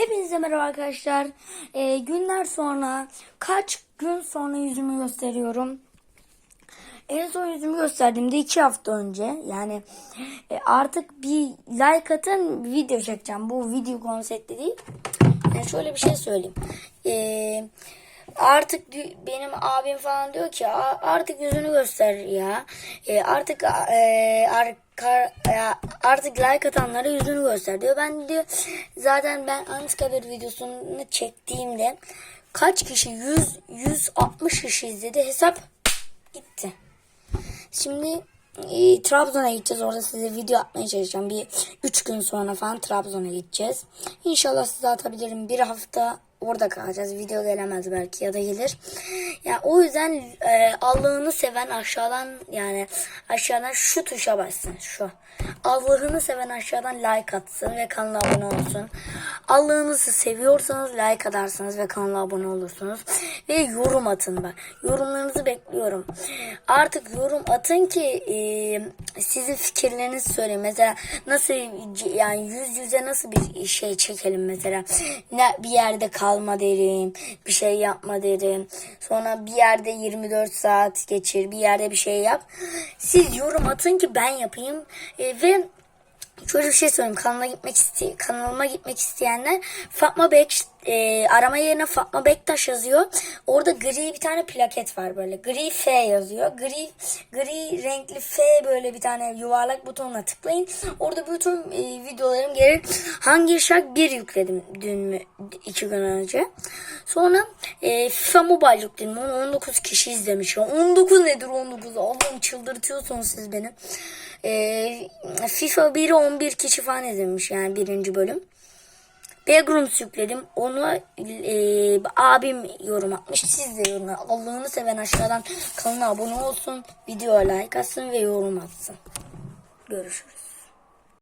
Hepinize merhaba arkadaşlar. Ee, günler sonra kaç gün sonra yüzümü gösteriyorum. En son yüzümü gösterdiğimde iki hafta önce. Yani e, artık bir like atın video çekeceğim. Bu video konsepti değil. Yani şöyle bir şey söyleyeyim. Ee, artık benim abim falan diyor ki "A- artık yüzünü göster ya. Ee, artık e, e, artık like atanlara yüzünü göster diyor. Ben diyor zaten ben Anıtkabir videosunu çektiğimde kaç kişi 100 160 kişi izledi hesap gitti. Şimdi e, Trabzon'a gideceğiz. Orada size video atmaya çalışacağım. Bir 3 gün sonra falan Trabzon'a gideceğiz. İnşallah size atabilirim. Bir hafta orada kalacağız. Video gelemez belki ya da gelir. Yani o yüzden e, Allah'ını seven aşağıdan yani aşağıdan şu tuşa bassın. Şu. Allah'ını seven aşağıdan like atsın ve kanala abone olsun. Allah'ınızı seviyorsanız like atarsınız ve kanala abone olursunuz. Ve yorum atın bak. Yorumlarınızı bekliyorum. Artık yorum atın ki e, sizin fikirlerinizi söyleyin. Mesela nasıl yani yüz yüze nasıl bir şey çekelim mesela. Ne bir yerde kalma derim. Bir şey yapma derim. Sonra bir yerde 24 saat geçir. Bir yerde bir şey yap. Siz yorum atın ki ben yapayım. E, ve Şöyle bir şey söyleyeyim. Kanalıma gitmek iste kanalıma gitmek isteyenler Fatma Bek e, arama yerine Fatma Bektaş yazıyor. Orada gri bir tane plaket var böyle. Gri F yazıyor. Gri gri renkli F böyle bir tane yuvarlak butonuna tıklayın. Orada bütün e, videolarım gelir. Hangi şarkı bir yükledim dün mü iki gün önce. Sonra e, FIFA Mobile yükledim. Onu 19 kişi izlemiş. ya. 19 nedir 19? Allah'ım çıldırtıyorsunuz siz beni. E, FIFA 1'i 11 kişi falan izlemiş yani birinci bölüm. Backrooms yükledim. Onu e, abim yorum atmış. Siz de yorum. Allah'ını seven aşağıdan kanala abone olsun. Videoya like atsın ve yorum atsın. Görüşürüz.